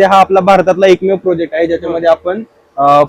ते हा आपला भारतातला एकमेव प्रोजेक्ट आहे. ज्याच्यामध्ये आपण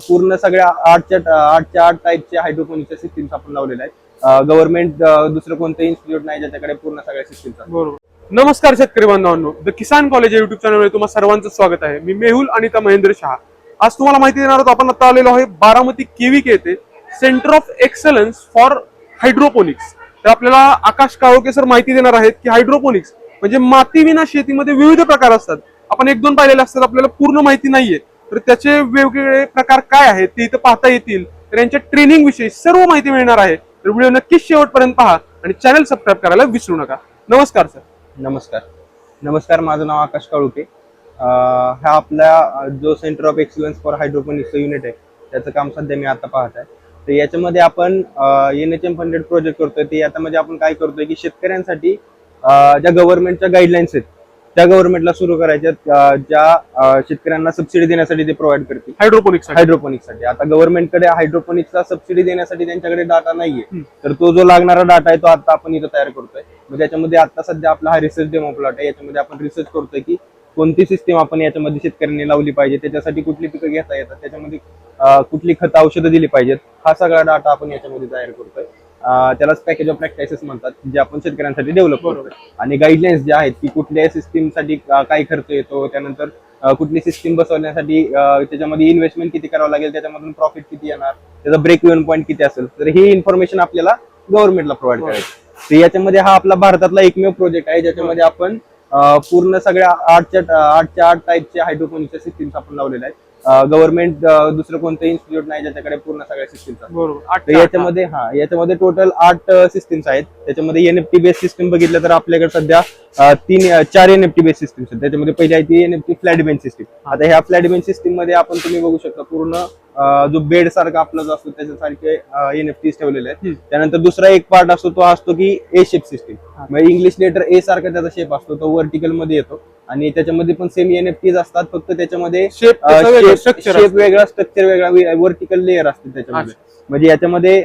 पूर्ण सगळ्या आठच्या आठच्या आठ टाईपचे हायड्रोपोनिकच्या सिस्टीम्स आपण लावलेल्या आहेत. गव्हर्नमेंट दुसरं कोणतं इन्स्टिट्यूट नाही ज्याच्याकडे पूर्ण सगळ्या सिस्टीम बरोबर. नमस्कार शेतकरी बांधवांनो. द किसान कॉलेज या युट्यूब चॅनलवर तुम्हाला सर्वांचं स्वागत आहे. मी मेहुल आणि त्या महेंद्र शहा. आज तुम्हाला माहिती देणार आहोत आपण आता आलेलो आहे बारामती केविक येथे centre of excellence for hydroponics तर आपल्याला आकाश काळोके सर माहिती देणार आहेत की हायड्रोपोनिक्स म्हणजे मातीविना शेतीमध्ये विविध प्रकार असतात. आपण एक दोन पाहिलेले असतात आपल्याला पूर्ण माहिती नाहीये. तर त्याचे वेगवेगळे प्रकार काय आहेत ते इथं पाहता येतील. तर यांच्या ट्रेनिंग विषयी सर्व माहिती मिळणार आहे. तर व्हिडिओ नक्कीच शेवटपर्यंत पहा आणि चॅनल सबस्क्राईब करायला विसरू नका. नमस्कार सर नमस्कार. नमस्कार माझं नाव आकाश काळुके. हा आपला जो सेंटर ऑफ एक्सिलन्स फॉर हायड्रोपोनिक्सचं युनिट आहे त्याचं काम सध्या मी आता पाहत आहे. तर याच्यामध्ये आपण N H M funded project करतोय. ते याच्यामध्ये म्हणजे आपण काय करतोय की शेतकऱ्यांसाठी ज्या गव्हर्नमेंटच्या गाईडलाईन्स आहेत त्या गव्हर्नमेंटला सुरू करायच्या ज्या शेतकऱ्यांना सबसिडी देण्यासाठी ते प्रोव्हाइड करतील. हायड्रोपोनिक्स हायड्रोपोनिक्ससाठी आता गव्हर्नमेंटकडे हायड्रोपोनिक्सला सबसिडी देण्यासाठी त्यांच्याकडे डाटा नाहीये. तर तो जो लागणारा डाटा आहे तो आता आपण इथं तयार करतोय. मग त्याच्यामध्ये आता सध्या आपला हा रिसर्च डेमो प्लॉट आहे. याच्यामध्ये आपण रिसर्च करतोय की कोणती सिस्टीम आपण याच्यामध्ये शेतकऱ्यांनी लावली पाहिजे. त्याच्यासाठी कुठली पिकं घेता येतात. त्याच्यामध्ये कुठली खतं औषधं दिली पाहिजेत. हा सगळा डाटा आपण याच्यामध्ये तयार करतोय. त्यालाच पॅकेज ऑफ प्रॅक्टिसेस म्हणतात जे आपण शेतकऱ्यांसाठी डेव्हलप करतोय. आणि गाईडलाईन्स जे आहेत की कुठल्या सिस्टीमसाठी काय खर्च येतो त्यानंतर कुठली सिस्टीम बसवण्यासाठी त्याच्यामध्ये इन्व्हेस्टमेंट किती करावं लागेल त्याच्यामधून प्रॉफिट किती येणार त्याचा ब्रेक इव्हन पॉईंट किती असेल तर ही इन्फॉर्मेशन आपल्याला गव्हर्नमेंटला प्रोव्हाइड करायची. तर याच्यामध्ये हा आपला भारतातला एकमेव प्रोजेक्ट आहे ज्याच्यामध्ये आपण पूर्ण सगळ्या आठच्या आठच्या आठ टाईपचे हायड्रोपोनिकच्या सिस्टीम्स आपण लावलेल्या आहेत. गव्हर्नमेंट दुसरं कोणतं इन्स्टिट्यूट नाही ज्याच्याकडे पूर्ण सगळ्या सिस्टीम्स बरोबर. आठ तर याच्यामध्ये हा याच्यामध्ये टोटल आठ सिस्टीम्स आहेत. त्याच्यामध्ये एनएफटी बेस सिस्टीम बघितलं तर आपल्याकडे सध्या तीन चार एनएफटी बेस सिस्टीम्स आहेत. त्याच्यामध्ये पहिली आहे ती एनएफटी फ्लॅट बेंच सिस्टीम आता ह्या फ्लॅट बेंच सिस्टीममध्ये आपण तुम्ही बघू शकता पूर्ण जो बेड सारखा आपला जो असतो त्याच्यासारखे एनएफटी ठेवलेले आहेत. त्यानंतर दुसरा एक पार्ट असतो तो असतो की ए शेप सिस्टीम. मग इंग्लिश लेटर ए सारखा त्याचा शेप असतो तो व्हर्टिकलमध्ये येतो. आणि त्याच्यामध्ये पण सेम एनएफटीज असतात फक्त त्याच्यामध्ये शेप वेगळा स्ट्रक्चर वेगळा व्हर्टिकल लेअर असते त्याच्यामध्ये. म्हणजे याच्यामध्ये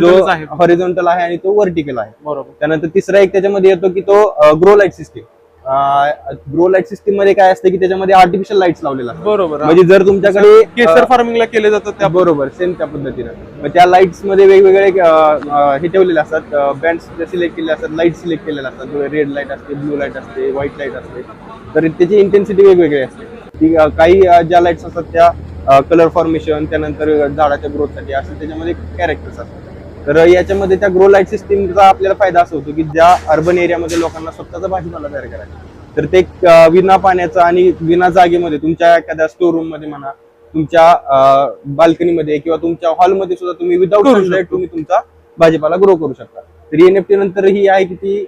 जो आहे. हॉरिझॉन्टल आहे आणि तो व्हर्टिकल आहे. बरोबर. त्यानंतर तिसरा एक त्याच्यामध्ये येतो की तो grow light system grow light सिस्टीममध्ये काय असतं की त्याच्यामध्ये आर्टिफिशियल लाईट्स लावलेला असतात. बरोबर म्हणजे जर तुमच्याकडे केसर फार्मिंगला केले जातात त्या बरोबर सेम त्या पद्धतीनं. मग त्या लाईट्समध्ये वेगवेगळे हे ठेवलेले असतात. बँड सिलेक्ट केले असतात लाइट सिलेक्ट केलेले असतात. रेड लाइट असते ब्लू लाइट असते व्हाईट लाइट असते. तर त्याची इंटेन्सिटी वेगवेगळी असते. काही ज्या लाईट्स असतात त्या कलर फॉर्मेशन त्यानंतर झाडाच्या ग्रोथसाठी असं त्याच्यामध्ये कॅरेक्टर्स असतात. तर याच्यामध्ये त्या ग्रो लाइट सिस्टीमचा आपल्याला फायदा असा होतो की ज्या अर्बन एरियामध्ये लोकांना स्वतःचा भाजीपाला तयार करायचा. तर ते विना पाण्याचं आणि विना जागेमध्ये तुमच्या एखाद्या स्टोर रूममध्ये म्हणा तुमच्या बाल्कनीमध्ये किंवा तुमच्या हॉलमध्ये सुद्धा तुम्ही विदाऊट सनलाईट. तुम्ही तुमचा भाजीपाला ग्रो करू शकता. तर एनएफटी नंतर ही आहे की ती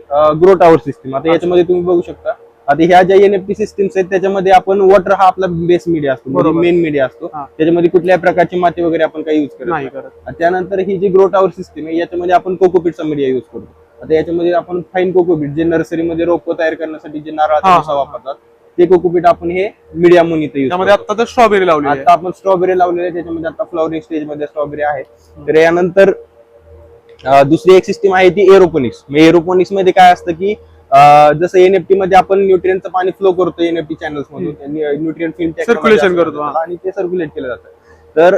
ग्रो टावर सिस्टीम आता याच्यामध्ये तुम्ही बघू शकता आता ह्या ज्या एनएफटी सिस्टीम्स आहेत त्याच्यामध्ये आपण वॉटर हा आपला बेस मीडिया असतो. मेन मीडिया असतो. त्याच्यामध्ये कुठल्याही प्रकारची माती वगैरे आपण काही युज करत नाही. करत. त्यानंतर ही जी ग्रो टावर सिस्टीम आहे याच्यामध्ये आपण कोकोपीटचा मीडिया युज करतो. आता याच्यामध्ये आपण फाईन कोकोपीट जे नर्सरीमध्ये रोप तयार करण्यासाठी जे नारळाचा वापरतात ते कोकोपीट आपण हे मीडिया म्हणून इथे त्यामध्ये आता तर स्ट्रॉबेरी लावली आहे. आता आपण स्ट्रॉबेरी लावलेले आहे त्याच्यामध्ये आता फ्लॉवरिंग स्टेजमध्ये स्ट्रॉबेरी आहे. तर यानंतर दुसरी एक सिस्टीम आहे ती एरोपोनिक्स एरोपोनिक्समध्ये काय असतं की जसं एनएफटी मध्ये आपण न्यूट्रियनचं पाणी फ्लो करतो एनएफटी चॅनल्स मधून. न्यूट्रियन फिल्म Circulation करतो. आणि ते सर्क्युलेट केलं जातं. तर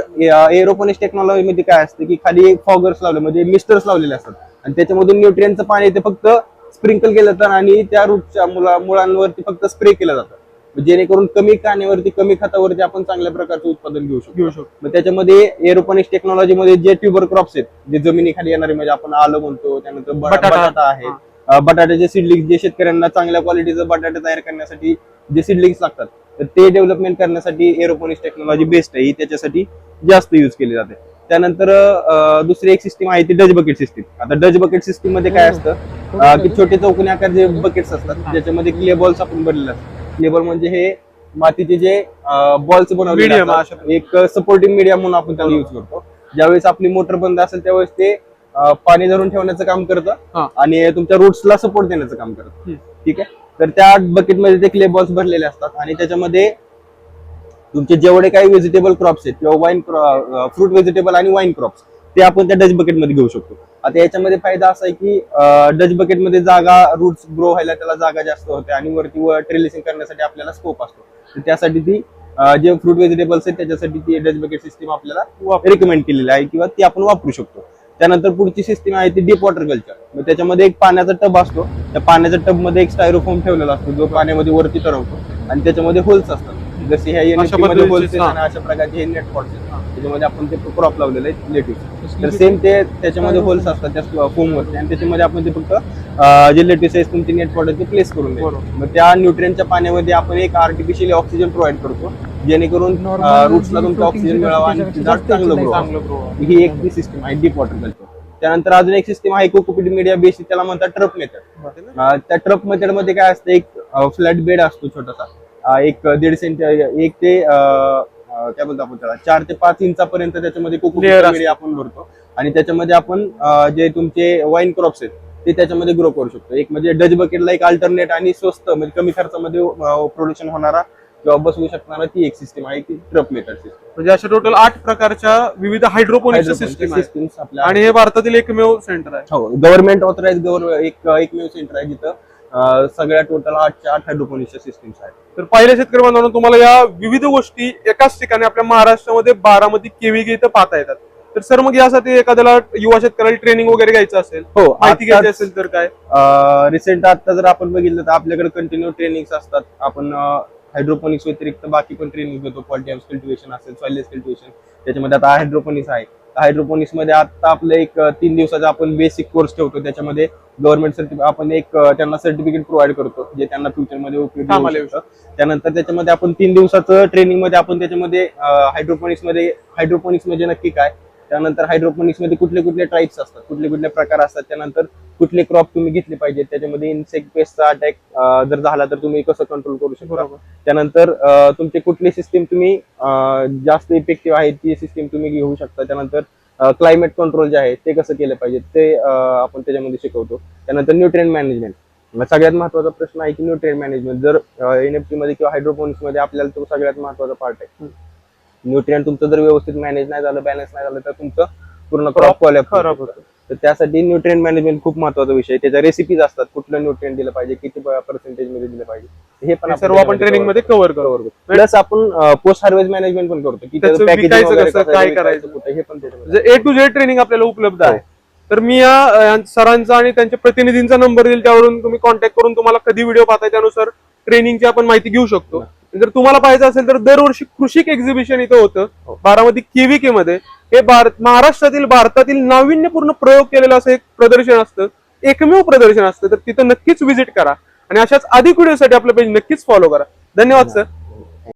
एरोपोनिक्स टेक्नॉलॉजी मध्ये काय असतं की खाली फॉगर्स लावले म्हणजे मिस्टर्स लावलेले असतात. आणि त्याच्यामधून न्यूट्रियनचं पाणी ते फक्त स्प्रिंकल केलं जातं आणि त्या रूटच्या मुळा मुळांवरती फक्त स्प्रे केलं जातं. जेणेकरून कमी काण्यावरती कमी खतावरती आपण चांगल्या प्रकारचं उत्पादन घेऊ शकतो. घेऊ शकतो. मग त्याच्यामध्ये एरोपोनिक्स टेक्नॉलॉजी मध्ये जे ट्युबर क्रॉप्स आहेत जे जमिनीखाली येणारे म्हणजे आपण आलं म्हणतो त्यानंतर बटाटा. आहे बटाट्याचे सिडलिंग्स जे शेतकऱ्यांना चांगल्या क्वालिटीचं बटाटे तयार करण्यासाठी जे सिडलिंग्स लागतात तर ते डेव्हलपमेंट करण्यासाठी एरोपोनिक्स टेक्नॉलॉजी बेस्ट आहे. ही त्याच्यासाठी जास्त युज केली जाते. त्यानंतर दुसरी एक सिस्टीम आहे ती डच बकेट सिस्टीम आता डच बकेट सिस्टीममध्ये काय असतं? की छोटे चौकोनी आकार जे बकेट्स असतात ज्याच्यामध्ये क्लिअर बॉल्स आपण बनलेले असतात. बॉल म्हणजे हे मातीचे जे बॉल्स. अशा एक सपोर्टिंग मीडिया म्हणून आपण त्याला युज करतो. ज्यावेळेस आपली मोटर बंद असेल त्यावेळेस ते पाणी धरून ठेवण्याचं काम करतं. आणि तुमच्या रूट्सला सपोर्ट देण्याचं काम करतं. ठीक आहे? तर त्या बकेटमध्ये ते क्ले बॉल्स भरलेले असतात आणि त्याच्यामध्ये तुमचे जेवढे काही व्हेजिटेबल क्रॉप्स आहेत किंवा वाईन फ्रूट व्हेजिटेबल आणि वाईन क्रॉप्स ते आपण त्या डच बकेटमध्ये घेऊ शकतो. आता याच्यामध्ये फायदा असा आहे की डच बकेटमध्ये जागा रूट्स ग्रो व्हायला त्याला जागा जास्त होते आणि वरती ट्रेलिसिंग करण्यासाठी आपल्याला स्कोप असतो. त्यासाठी ती जे फ्रूट व्हेजिटेबल्स आहेत त्याच्यासाठी ती डच बकेट सिस्टीम आपल्याला रिकमेंड केलेली आहे किंवा ती आपण वापरू शकतो. त्यानंतर पुढची सिस्टीम आहे ती डीप वॉटर कल्चर मग त्याच्यामध्ये एक पाण्याचा टब असतो. त्या पाण्याच्या टबमध्ये एक स्टायरोफोम ठेवलेला असतो. जो पाण्यामध्ये वरती तरवतो. आणि त्याच्यामध्ये होल्स असतात. जसे ह्या मध्ये होल्स अशा प्रकारचे हे नेट पॉट्स त्याच्यामध्ये आपण ते क्रॉप लावलेले लेटिव्ह तर सेम ते त्याच्यामध्ये होल्स असतात त्या फोम वरती. आणि त्याच्यामध्ये आपण ते फक्त जे लेटिव्ह आहे तुमचे नेट पॉट ते प्लेस करून. मग त्या न्यूट्रियनच्या पाण्यामध्ये आपण एक आर्टिफिशियली ऑक्सिजन प्रोव्हाइड करतो. जेणेकरून रूट्सला तुमचं ऑक्सिजन मिळावा आणि झाड चांगलं ही एक सिस्टीम आहे डीप वॉटर कल्चर त्यानंतर अजून एक सिस्टीम आहे कोकोपीट मीडिया बेसिक त्याला म्हणतात ट्रप मेथड त्या ट्रप मेथडमध्ये काय असतं एक फ्लॅट बेड असतो छोटासा. एक दीड सेंट एक ते काय बोलतो आपण त्याला चार ते पाच इंचापर्यंत त्याच्यामध्ये कोकोपीट. मीडिया आपण भरतो. आणि त्याच्यामध्ये आपण जे तुमचे वाईन क्रॉप्स आहेत ते त्याच्यामध्ये ग्रो करू शकतो. एक म्हणजे डच बकेटला एक अल्टरनेट आणि स्वस्त म्हणजे कमी खर्चामध्ये प्रोडक्शन होणारा किंवा बसवू शकणारा ती एक सिस्टीम आहे ती ट्रप मेथड सिस्टीम म्हणजे अशा टोटल आठ प्रकारच्या विविध हायड्रोपोनिक्स सिस्टीम आहे सिस्टीम्स आपल्या आणि हे भारतातील एकमेव सेंटर आहे. हो गव्हर्नमेंट ऑथराइज एक एकमेव सेंटर आहे जिथं अं, सगळ्या टोटल आठच्या आठ हायड्रोपोनिक्सच्या सिस्टीम्स आहेत. तर पहिल्या शेतकरी बांधवांनो तुम्हाला या विविध गोष्टी एकाच ठिकाणी आपल्या महाराष्ट्रामध्ये बारामती केवीगे इथं पाहता येतात. तर सर मग यासाठी एखाद्याला युवा शेतकऱ्याला ट्रेनिंग वगैरे घ्यायचं असेल हो माहिती घ्यायची असेल तर काय? रिसेंट आता जर आपण बघितलं तर आपल्याकडे कंटिन्यू ट्रेनिंग असतात. आपण हायड्रोपोनिक्स व्यतिरिक्त बाकी पण ट्रेनिंग घेतो. क्वालिटी कल्टिवेशन असेल सॉइलेस कल्टिवेशन त्याच्यामध्ये आता हायड्रोपोनिक्स आहे. हायड्रोपोनिक्समध्ये आता आपलं एक तीन दिवसाचा आपण बेसिक कोर्स ठेवतो. त्याच्यामध्ये गव्हर्नमेंट सर्टिफिकेट आपण एक त्यांना सर्टिफिकेट प्रोव्हाइड करतो. जे त्यांना फ्युचरमध्ये उपयोगी त्यानंतर त्याच्यामध्ये आपण तीन दिवसाचं ट्रेनिंगमध्ये आपण त्याच्यामध्ये हायड्रोपोनिक्समध्ये हायड्रोपोनिक्स म्हणजे नक्की काय? त्यानंतर हायड्रोपोनिक्समध्ये कुठले कुठले टाईप्स असतात कुठले कुठले प्रकार असतात त्यानंतर कुठले क्रॉप तुम्ही घेतले पाहिजेत त्याच्यामध्ये इन्सेक्ट पेस्टचा अटॅक जर झाला तर तुम्ही कसं कंट्रोल करू शकता? त्यानंतर तुमची कुठली सिस्टीम तुम्ही जास्त इफेक्टिव्ह आहे ती सिस्टीम तुम्ही घेऊ शकता. त्यानंतर क्लायमेट कंट्रोल जे आहे ते कसं केलं पाहिजे ते आपण त्याच्यामध्ये शिकवतो. त्यानंतर न्यूट्रिएंट मॅनेजमेंट सगळ्यात महत्त्वाचा प्रश्न आहे की न्यूट्रिएंट मॅनेजमेंट जर एनएफटी मध्ये किंवा हायड्रोपोनिक्समध्ये आपल्याला तो सगळ्यात महत्त्वाचा पार्ट आहे. न्यूट्रिएंट तुमचं जर व्यवस्थित मॅनेज नाही झालं बॅलन्स नाही झालं तर तुमचं पूर्ण क्रॉप खराब खराब होतं. तर त्यासाठी न्यूट्रिएंट मॅनेजमेंट खूप महत्त्वाचा विषय त्याच्या रेसिपीज असतात कुठलं न्यूट्रिएंट दिलं पाहिजे किती पर्सेंटेजमध्ये दिलं पाहिजे. हे पण हे सर्व आपण ट्रेनिंगमध्ये कव्हर करू. प्लस आपण पोस्ट हार्वेस्ट मॅनेजमेंट पण करतो. की काय करायचं? कुठं, हे पण ए टू झेड ट्रेनिंग आपल्याला उपलब्ध आहे. हो. तर मी या सरांचा आणि त्यांच्या प्रतिनिधींचा नंबर देईल त्यावरून तुम्ही कॉन्टॅक्ट करून तुम्हाला कधी व्हिडिओ पाहताय त्यानुसार ट्रेनिंगची आपण माहिती घेऊ शकतो. जर तुम्हाला पाहायचं असेल तर दरवर्षी कृषिक एक्झिबिशन इथं होतं. हो. बारामती केव्हीके मध्ये हे भारत महाराष्ट्रातील भारतातील नाविन्यपूर्ण प्रयोग केलेलं असं एक प्रदर्शन असतं. एकमेव प्रदर्शन असतं. तर तिथं नक्कीच व्हिजिट करा. आणि अशाच अधिक व्हिडिओसाठी आपलं पेज नक्कीच फॉलो करा. धन्यवाद सर